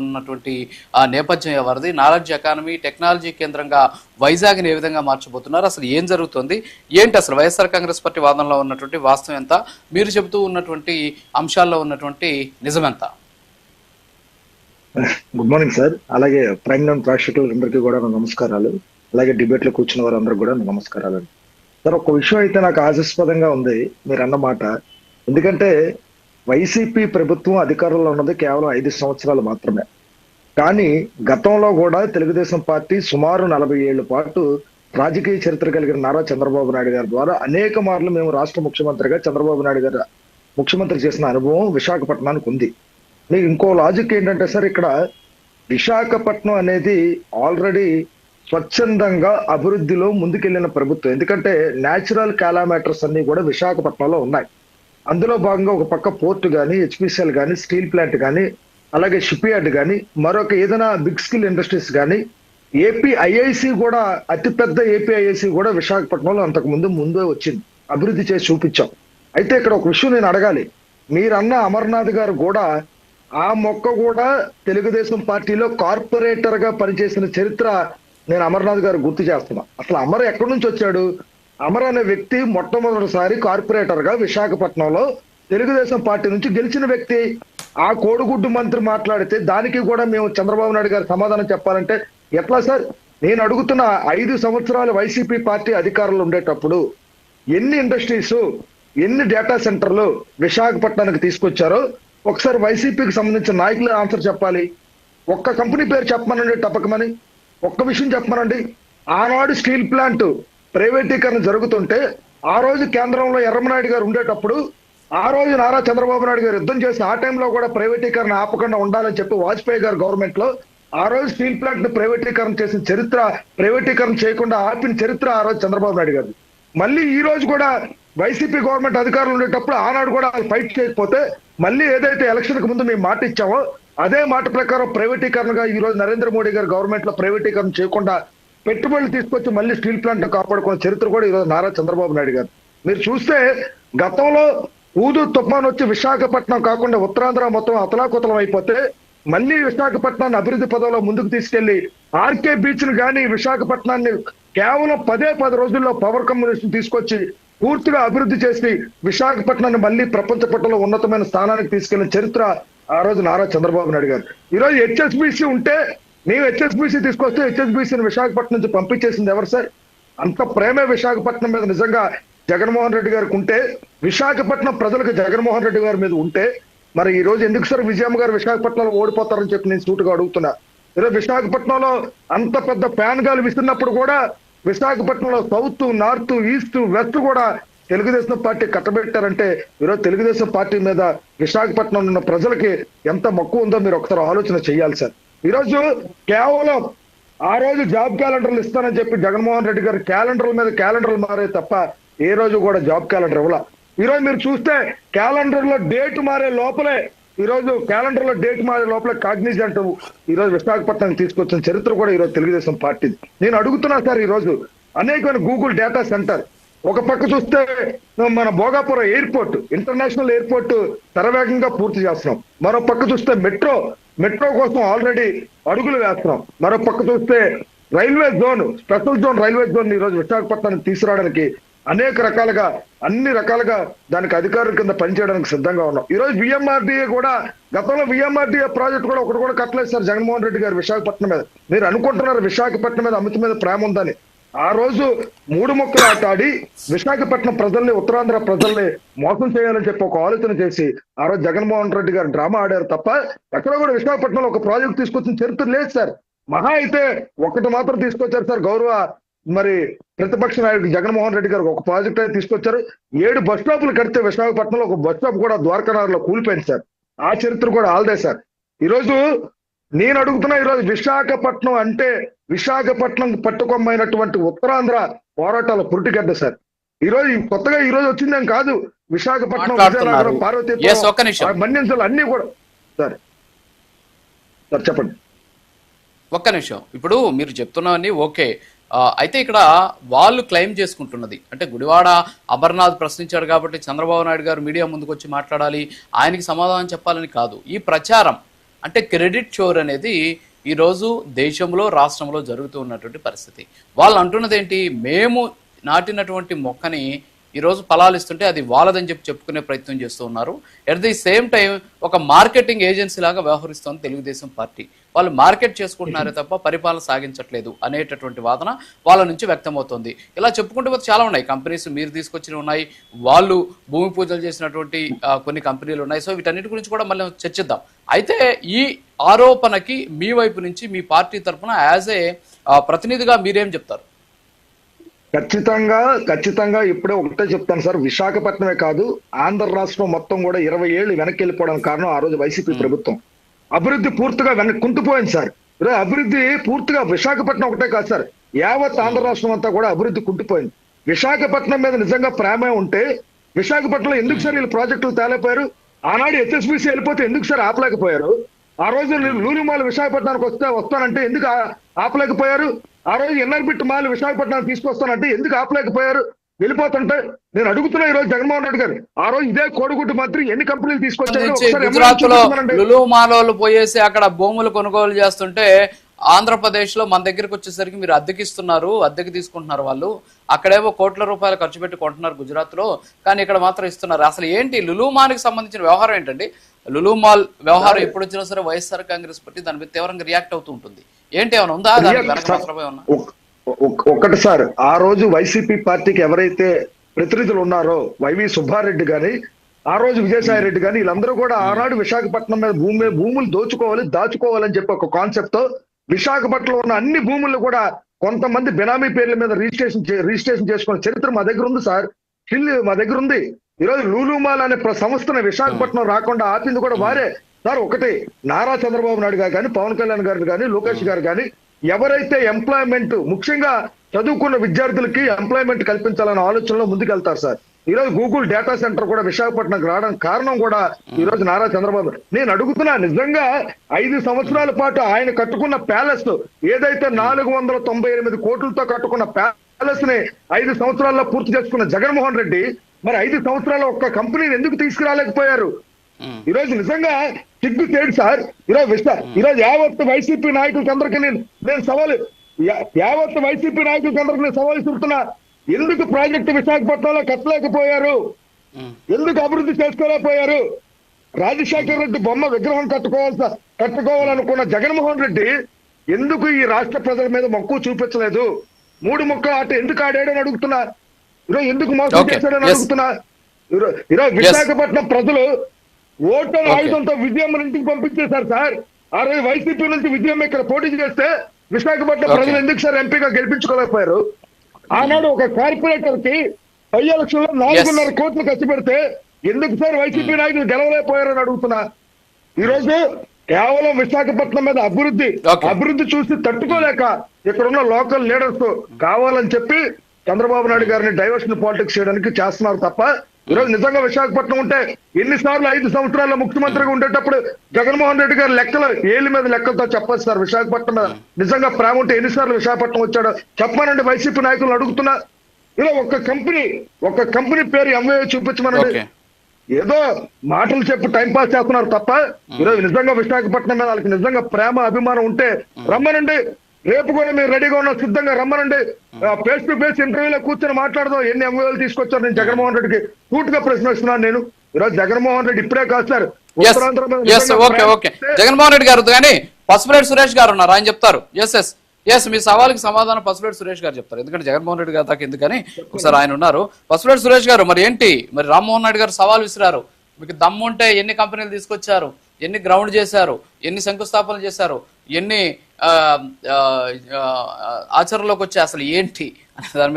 ఉన్నటువంటి ఆ నేపథ్యం ఎవరిది? నాలెడ్జ్ ఎకానమీ టెక్నాలజీ కేంద్రంగా వైజాగ్ని ఏ విధంగా మార్చబోతున్నారు? అసలు ఏం జరుగుతుంది? ఏంటి అసలు వైఎస్ఆర్ కాంగ్రెస్ పార్టీ వాదనలో ఉన్నటువంటి వాస్తవం ఎంత? మీరు చెబుతూ ఉన్నటువంటి అంశాల్లో ఉన్నటువంటి నిజమెంత? Good morning sir. అలాగే ప్రైమ్ నైన్ ప్రేక్షకులందరికీ కూడా నమస్కారాలు. అలాగే డిబేట్లో కూర్చున్న వారందరికీ కూడా నమస్కారాలు. సార్ ఒక విషయం అయితే నాకు ఆశాస్పదంగా ఉంది. మీరు అన్నమాట. ఎందుకంటే వైసీపీ ప్రభుత్వం అధికారంలో ఉన్నది కేవలం ఐదు సంవత్సరాలు మాత్రమే. కానీ గతంలో కూడా తెలుగుదేశం పార్టీ సుమారు నలభై ఏళ్ళ పాటు రాజకీయ చరిత్ర కలిగిన నారా చంద్రబాబు నాయుడు గారి ద్వారా అనేక మార్లు మేము రాష్ట్ర ముఖ్యమంత్రిగా చంద్రబాబు నాయుడు గారు ముఖ్యమంత్రి చేసిన అనుభవం విశాఖపట్నానికి ఉంది. మీకు ఇంకో లాజిక్ ఏంటంటే సార్ ఇక్కడ విశాఖపట్నం అనేది ఆల్రెడీ స్వచ్ఛందంగా అభివృద్ధిలో ముందుకెళ్ళిన ప్రభుత్వం. ఎందుకంటే నేచురల్ కాలామేటర్స్ అన్ని కూడా విశాఖపట్నంలో ఉన్నాయి. అందులో భాగంగా ఒక పక్క పోర్ట్ కానీ హెచ్పిసిఎల్ కానీ స్టీల్ ప్లాంట్ కానీ అలాగే షిప్ యార్డ్ కానీ మరొక ఏదైనా బిగ్ స్కిల్ ఇండస్ట్రీస్ కానీ ఏపీ ఐఐసి కూడా అతిపెద్ద ఏపీ ఐఐసి కూడా విశాఖపట్నంలో అంతకు ముందు ముందే వచ్చింది. అభివృద్ధి చేసి చూపించాం. అయితే ఇక్కడ ఒక విషయం నేను అడగాలి. మీరన్న అమర్నాథ్ గారు కూడా ఆ మొక్క కూడా తెలుగుదేశం పార్టీలో కార్పొరేటర్గా పనిచేసిన చరిత్ర నేను అమర్నాథ్ గారు గుర్తు చేస్తున్నా. అసలు అమర్ ఎక్కడి నుంచి వచ్చాడు? అమర్ అనే వ్యక్తి మొట్టమొదటిసారి కార్పొరేటర్గా విశాఖపట్నంలో తెలుగుదేశం పార్టీ నుంచి గెలిచిన వ్యక్తి. ఆ కోడిగుడ్డు మంత్రి మాట్లాడితే దానికి కూడా మేము చంద్రబాబు నాయుడు గారు సమాధానం చెప్పాలంటే ఎట్లా సార్? నేను అడుగుతున్న ఐదు సంవత్సరాలు వైసీపీ పార్టీ అధికారంలో ఉండేటప్పుడు ఎన్ని ఇండస్ట్రీస్ ఎన్ని డేటా సెంటర్లు విశాఖపట్నానికి తీసుకొచ్చారో ఒకసారి వైసీపీకి సంబంధించిన నాయకులు ఆన్సర్ చెప్పాలి. ఒక్క కంపెనీ పేరు చెప్పమనండి టపకమని ఒక్క విషయం చెప్పమనండి. ఆనాడు స్టీల్ ప్లాంట్ ప్రైవేటీకరణ జరుగుతుంటే ఆ రోజు కేంద్రంలో ఎర్రమనాయుడు గారు ఉండేటప్పుడు ఆ రోజు నారా చంద్రబాబు నాయుడు గారు యుద్ధం చేసి ఆ టైంలో కూడా ప్రైవేటీకరణ ఆపకుండా ఉండాలని చెప్పి వాజ్పేయి గారు గవర్నమెంట్లో ఆ రోజు స్టీల్ ప్లాంట్ను ప్రైవేటీకరణ చేసిన చరిత్ర ప్రైవేటీకరణ చేయకుండా ఆపిన చరిత్ర ఆ రోజు చంద్రబాబు నాయుడు గారు మళ్ళీ ఈ రోజు కూడా వైసీపీ గవర్నమెంట్ అధికారులు ఉండేటప్పుడు ఆనాడు కూడా వాళ్ళు ఫైట్ చేయకపోతే మళ్ళీ ఏదైతే ఎలక్షన్కు ముందు మేము మాట ఇచ్చామో అదే మాట ప్రకారం ప్రైవేటీకరణగా ఈ రోజు నరేంద్ర మోడీ గారు గవర్నమెంట్లో ప్రైవేటీకరణ చేయకుండా పెట్టుబడులు తీసుకొచ్చి మళ్ళీ స్టీల్ ప్లాంట్ కాపాడుకున్న చరిత్ర కూడా ఈ రోజు నారా చంద్రబాబు నాయుడు గారు. మీరు చూస్తే గతంలో ఊదు తుఫాన్ వచ్చి విశాఖపట్నం కాకుండా ఉత్తరాంధ్ర మొత్తం అతలాకుతలం అయిపోతే మళ్ళీ విశాఖపట్నాన్ని అభివృద్ధి పదంలో ముందుకు తీసుకెళ్ళి ఆర్కే బీచ్ను కానీ విశాఖపట్నాన్ని కేవలం పదే పది రోజుల్లో పవర్ కమ్యూనిస్ట్ తీసుకొచ్చి పూర్తిగా అభివృద్ధి చేసి విశాఖపట్నాన్ని మళ్ళీ ప్రపంచ పట్టణంలో ఉన్నతమైన స్థానానికి తీసుకెళ్ళిన చరిత్ర ఆ రోజు నారా చంద్రబాబు నాయుడు గారు. ఈరోజు హెచ్ఎస్బిసి ఉంటే నీవు హెచ్ఎస్బిసి తీసుకొస్తే హెచ్ఎస్బిసిని విశాఖపట్నం నుంచి పంపించేసింది ఎవరు సార్? అంత ప్రేమే విశాఖపట్నం మీద నిజంగా జగన్మోహన్ రెడ్డి గారికి ఉంటే విశాఖపట్నం ప్రజలకు జగన్మోహన్ రెడ్డి గారి మీద ఉంటే మరి ఈ రోజు ఎందుకు సార్ విజయమ్మ గారు విశాఖపట్నంలో ఓడిపోతారని చెప్పి నేను సూటుగా అడుగుతున్నా. ఈరోజు విశాఖపట్నంలో అంత పెద్ద ఫ్యాన్ గాలు విసిరినప్పుడు కూడా విశాఖపట్నంలో సౌత్ నార్త్ ఈస్ట్ వెస్ట్ కూడా తెలుగుదేశం పార్టీ కట్టబెట్టారంటే ఈరోజు తెలుగుదేశం పార్టీ మీద విశాఖపట్నం ఉన్న ప్రజలకి ఎంత మక్కువ ఉందో మీరు ఒకసారి ఆలోచన చేయాలి సార్. ఈరోజు కేవలం ఆ రోజు జాబ్ క్యాలెండర్లు ఇస్తానని చెప్పి జగన్మోహన్ రెడ్డి గారు క్యాలెండర్ల మీద క్యాలెండర్లు మారే తప్ప ఏ రోజు కూడా జాబ్ క్యాలెండర్ ఇవ్వాల. ఈరోజు మీరు చూస్తే క్యాలెండర్లో డేట్ మారే లోపలే ఈరోజు క్యాలెండర్లో డేట్ మారే లోపల కాగ్నిజెంట్ ఈరోజు రోజు విశాఖపట్నానికి తీసుకొచ్చిన చరిత్ర కూడా ఈరోజు తెలుగుదేశం పార్టీ నేను అడుగుతున్నా సార్ ఈరోజు అనేకమైన గూగుల్ డేటా సెంటర్ ఒక పక్క చూస్తే మన భోగాపురం ఎయిర్పోర్ట్ ఇంటర్నేషనల్ ఎయిర్పోర్ట్ తరవేగంగా పూర్తి చేస్తున్నాం. మరో పక్క చూస్తే మెట్రో మెట్రో కోసం ఆల్రెడీ అడుగులు వేస్తున్నాం. మరో పక్క చూస్తే railway zone special zone railway zone ఈ రోజు విశాఖపట్నానికి తీసుకురావడానికి అనేక రకాలుగా అన్ని రకాలుగా దానికి అధికారుల కింద పనిచేయడానికి సిద్ధంగా ఉన్నాం. ఈ రోజు విఎంఆర్డీఏ కూడా గతంలో విఎంఆర్డీఏ ప్రాజెక్ట్ కూడా ఒకటి కూడా కట్టలేదు సార్ జగన్మోహన్ రెడ్డి గారు విశాఖపట్నం మీద. మీరు అనుకుంటున్నారు విశాఖపట్నం మీద అమిత మీద ప్రేమ ఉందని. ఆ రోజు మూడు మొక్కలు ఆటాడి విశాఖపట్నం ప్రజల్ని ఉత్తరాంధ్ర ప్రజల్ని మోసం చేయాలని చెప్పి ఒక ఆలోచన చేసి ఆ రోజు జగన్మోహన్ రెడ్డి గారు డ్రామా ఆడారు తప్ప ఎక్కడ కూడా విశాఖపట్నంలో ఒక ప్రాజెక్ట్ తీసుకొచ్చిన చరిత్ర లేదు సార్. మహా అయితే ఒకటి మాత్రం తీసుకొచ్చారు సార్ గౌరవ మరి ప్రతిపక్ష నాయకుడు జగన్మోహన్ రెడ్డి గారు ఒక ప్రాజెక్ట్ అయితే తీసుకొచ్చారు. ఏడు బస్ స్టాపులు కడితే విశాఖపట్నంలో ఒక బస్ స్టాప్ కూడా ద్వారకానగర్లో కూలిపోయింది సార్. ఆ చరిత్ర కూడా ఆల్దే సార్. ఈరోజు నేను అడుగుతున్నా ఈరోజు విశాఖపట్నం అంటే విశాఖపట్నం పట్టుకొమ్మైనటువంటి ఉత్తరాంధ్ర పోరాటాల పురిటిగడ్డ సార్. ఈ రోజు కొత్తగా ఈ రోజు వచ్చిందేం కాదు. విశాఖపట్నం. విజయనగరం. పార్వతీపురం మన్యంజలు అన్ని కూడా. సార్. సార్ చెప్పండి. ఒక్క నిమిషం. ఇప్పుడు మీరు చెప్తున్నవన్నీ ఓకే. అయితే ఇక్కడ వాళ్ళు క్లెయిమ్ చేసుకుంటున్నది. అంటే గుడివాడ అమర్నాథ్ ప్రశ్నించాడు కాబట్టి చంద్రబాబు నాయుడు గారు మీడియా ముందుకు వచ్చి మాట్లాడాలి. ఆయనకి సమాధానం చెప్పాలని కాదు. ఈ ప్రచారం అంటే క్రెడిట్ చోర్ అనేది ఈరోజు దేశంలో రాష్ట్రంలో జరుగుతూ ఉన్నటువంటి పరిస్థితి. వాళ్ళు అంటున్నది ఏంటి మేము నాటినటువంటి మొక్కని ఈరోజు ఫలాలు ఇస్తుంటే అది వాళ్ళదని చెప్పి చెప్పుకునే ప్రయత్నం చేస్తూ ఉన్నారు. ఎట్ ది సేమ్ టైం ఒక మార్కెటింగ్ ఏజెన్సీ లాగా వ్యవహరిస్తోంది తెలుగుదేశం పార్టీ. వాళ్ళు మార్కెట్ చేసుకుంటున్నారే తప్ప పరిపాలన సాగించట్లేదు అనేటటువంటి వాదన వాళ్ళ నుంచి వ్యక్తమవుతోంది. ఇలా చెప్పుకుంటూ పోతే చాలా ఉన్నాయి. కంపెనీస్ మీరు తీసుకొచ్చినవి ఉన్నాయి. వాళ్ళు భూమి పూజలు చేసినటువంటి కొన్ని కంపెనీలు ఉన్నాయి. సో వీటన్నిటి గురించి కూడా మళ్ళీ చర్చిద్దాం. అయితే ఈ ఆరోపణకి మీ వైపు నుంచి మీ పార్టీ తరఫున యాజ్ ఏ ప్రతినిధిగా మీరేం చెప్తారు? ఖచ్చితంగా ఖచ్చితంగా ఇప్పుడే ఒకటే చెప్తాను సార్. విశాఖపట్నమే కాదు ఆంధ్ర రాష్ట్రం మొత్తం కూడా ఇరవై ఏళ్ళు వెనక్కి వెళ్ళిపోవడానికి కారణం ఆ రోజు వైసీపీ ప్రభుత్వం. అభివృద్ధి పూర్తిగా వెనక్కి కుంటుపోయింది సార్. అభివృద్ధి పూర్తిగా విశాఖపట్నం ఒకటే కాదు సార్. యావత్ ఆంధ్ర రాష్ట్రం అంతా కూడా అభివృద్ధి కుంటుపోయింది విశాఖపట్నం మీద నిజంగా ప్రేమ ఉంటే విశాఖపట్నంలో ఎందుకు సార్ వీళ్ళు ప్రాజెక్టులు తేలేపోయారు ఆనాడు హెచ్ఎస్బిసి వెళ్ళిపోతే ఎందుకు సార్ ఆపలేకపోయారు? ఆ రోజు లూలుమాల విశాఖపట్నానికి వస్తే వస్తానంటే ఎందుకు ఆపలేకపోయారు? ఆ రోజు ఎన్ఆర్బిట్ మాల్ విశాఖపట్నానికి తీసుకొస్తానంటే ఎందుకు ఆపలేకపోయారు? వెళ్ళిపోతుంటే నేను అడుగుతున్నా ఈ రోజు జగన్మోహన్ రెడ్డి గారు ఆ రోజు ఇదే కోడిగుడ్డు మంత్రి ఎన్ని కంపెనీలు తీసుకొచ్చారు మాలోలు పోయేసి అక్కడ భూములు కొనుగోలు చేస్తుంటే ఆంధ్రప్రదేశ్లో మన దగ్గరికి వచ్చేసరికి మీరు అద్దెకిస్తున్నారు అద్దెకి తీసుకుంటున్నారు వాళ్ళు. అక్కడేమో కోట్ల రూపాయలు ఖర్చు పెట్టి కొంటున్నారు గుజరాత్లో కానీ ఇక్కడ మాత్రం ఇస్తున్నారు. అసలు ఏంటి? లులు మాల్కి సంబంధించిన వ్యవహారం ఏంటండి? లులు మాల్ వ్యవహారం ఎప్పుడు వచ్చినా సరే వైఎస్ఆర్ కాంగ్రెస్ పార్టీ దాని మీద తీవ్రంగా రియాక్ట్ అవుతూ ఉంటుంది. ఏంటి ఏమైనా ఉందా? ఒక్కటి సార్ ఆ రోజు వైసీపీ పార్టీకి ఎవరైతే ప్రతినిధులు ఉన్నారో వైవి సుబ్బారెడ్డి గాని ఆ రోజు విజయసాయి రెడ్డి గాని వీళ్ళందరూ కూడా ఆనాడు విశాఖపట్నం మీద భూమి భూములు దోచుకోవాలి దాచుకోవాలని చెప్పి ఒక కాన్సెప్ట్తో విశాఖపట్నంలో ఉన్న అన్ని భూములు కూడా కొంతమంది బినామీ పేర్ల మీద రిజిస్ట్రేషన్ రిజిస్ట్రేషన్ చేసుకున్న చరిత్ర మా దగ్గర ఉంది సార్. స్టిల్ మా దగ్గర ఉంది. ఈ రోజు లూలుమాల్ అనే సంస్థను విశాఖపట్నం రాకుండా ఆపింది కూడా వారే. సార్ ఒకటి. నారా చంద్రబాబు నాయుడు గారు కానీ పవన్ కళ్యాణ్ గారు కానీ లోకేష్ గారు కానీ ఎవరైతే ఎంప్లాయ్మెంట్ ముఖ్యంగా చదువుకున్న విద్యార్థులకి ఎంప్లాయ్మెంట్ కల్పించాలనే ఆలోచనలో ముందుకెళ్తారు సార్. ఈ రోజు గూగుల్ డేటా సెంటర్ కూడా విశాఖపట్నంకి రావడం కారణం కూడా ఈ రోజు నారా చంద్రబాబు. నేను అడుగుతున్నా నిజంగా ఐదు సంవత్సరాల పాటు ఆయన కట్టుకున్న ప్యాలెస్ ఏదైతే నాలుగు వందల తొంభై ఎనిమిది కోట్లతో కట్టుకున్న ప్యాలెస్ని ఐదు సంవత్సరాల్లో పూర్తి చేసుకున్న జగన్మోహన్ రెడ్డి మరి ఐదు సంవత్సరాల ఒక్క కంపెనీని ఎందుకు తీసుకురాలేకపోయారు? ఉమ్. ఈ రోజు నిజంగా సిగ్గు తేడు సార్ ఈరోజు విశ్వ ఈరోజు యావత్ వైసీపీ నాయకులకి అందరికీ నేను నేను సవాలు యావత్ వైసీపీ నాయకులకి అందరికీ నేను సవాలు ఇస్తున్నా ఎందుకు ప్రాజెక్టు విశాఖపట్నంలో కట్టలేకపోయారు. ఎందుకు అభివృద్ధి చేసుకోలేకపోయారు రాజశేఖర రెడ్డి బొమ్మ విగ్రహం కట్టుకోవాల్సి కట్టుకోవాలనుకున్న జగన్మోహన్ రెడ్డి ఎందుకు ఈ రాష్ట్ర ప్రజల మీద మక్కువ చూపించలేదు మూడు ముక్కల ఆట ఎందుకు ఆడాడని అడుగుతున్నా ఈరోజు ఎందుకు మోసం. చేశాడని. అడుగుతున్నా ఈరో- ఈరోజు విశాఖపట్నం ప్రజలు ఓటర్. ఆయుధంతో విజయం ఇంటికి పంపించేశారు సార్ ఆ రోజు వైసీపీ నుంచి విజయం ఇక్కడ పోటీ చేస్తే విశాఖపట్నం. ప్రజలు ఎందుకు సార్ ఎంపీగా గెలిపించుకోలేకపోయారు ఆనాడు ఒక కార్పొరేటర్కి పై ఎలక్షన్లో నాలుగున్నర కోట్లు ఖర్చు పెడితే ఎందుకు సార్ వైసీపీ నాయకులు గెలవలేకపోయారని అడుగుతున్నా ఈ రోజు కేవలం విశాఖపట్నం మీద అభివృద్ధి. అభివృద్ధి చూసి తట్టుకోలేక ఇక్కడ ఉన్న లోకల్ లీడర్స్ కావాలని చెప్పి చంద్రబాబు నాయుడు గారిని డైవర్షన్ పాలిటిక్స్ చేయడానికి చేస్తున్నారు తప్ప ఈ రోజు నిజంగా విశాఖపట్నం ఉంటే ఎన్నిసార్లు ఐదు సంవత్సరాల ముఖ్యమంత్రిగా ఉండేటప్పుడు జగన్మోహన్ రెడ్డి గారి లెక్కలు ఏళ్ళ మీద లెక్కలతో చెప్పచ్చు సార్. విశాఖపట్నం మీద నిజంగా ప్రేమ ఉంటే ఎన్నిసార్లు విశాఖపట్నం వచ్చాడో చెప్పమనండి వైసీపీ నాయకులు అడుగుతున్నా. ఇలా ఒక కంపెనీ ఒక కంపెనీ పేరు ఎంఏ చూపించమనండి. ఏదో మాటలు చెప్పి టైం పాస్ చేస్తున్నారు తప్ప ఈరోజు నిజంగా విశాఖపట్నం మీద వాళ్ళకి నిజంగా ప్రేమ అభిమానం ఉంటే రమ్మనండి. రేపు కూడా మీరు రెడీగా ఉన్న సిద్ధంగా రమ్మనండి. ఫేస్ టు ఫేస్ ఇంటర్వ్యూలో కూర్చొని మాట్లాడదాం. ఎన్ని ఎంఓలు తీసుకొచ్చారు? నేను జగన్మోహన్ రెడ్డికి సూటుగా ప్రశ్న ఇస్తున్నాను నేను. ఈరోజు జగన్మోహన్ రెడ్డి ఇప్పుడే కాదు సార్ ఉంటే జగన్మోహన్ రెడ్డి గారు కానీ పసుపులేటి సురేష్ గారు ఉన్నారు. ఆయన చెప్తారు. ఎస్ ఎస్ ఎస్ మీ సవాల్కి సమాధానం పసుపులేటి సురేష్ గారు చెప్తారు. ఎందుకంటే జగన్మోహన్ రెడ్డి గారు దాకా ఎందుకని ఒకసారి ఆయన ఉన్నారు. పసుపులేటి సురేష్ గారు మరి ఏంటి? మరి రామ్మోహన్ రెడ్డి గారు సవాల్ విసిరారు. మీకు దమ్ముంటే ఎన్ని కంపెనీలు తీసుకొచ్చారు? ఎన్ని గ్రౌండ్ చేశారు? ఎన్ని శంకుస్థాపనలు చేశారు? ఎన్ని ఆ, ఆచరణలోకి వచ్చాయి అసలు ఏంటి? దాని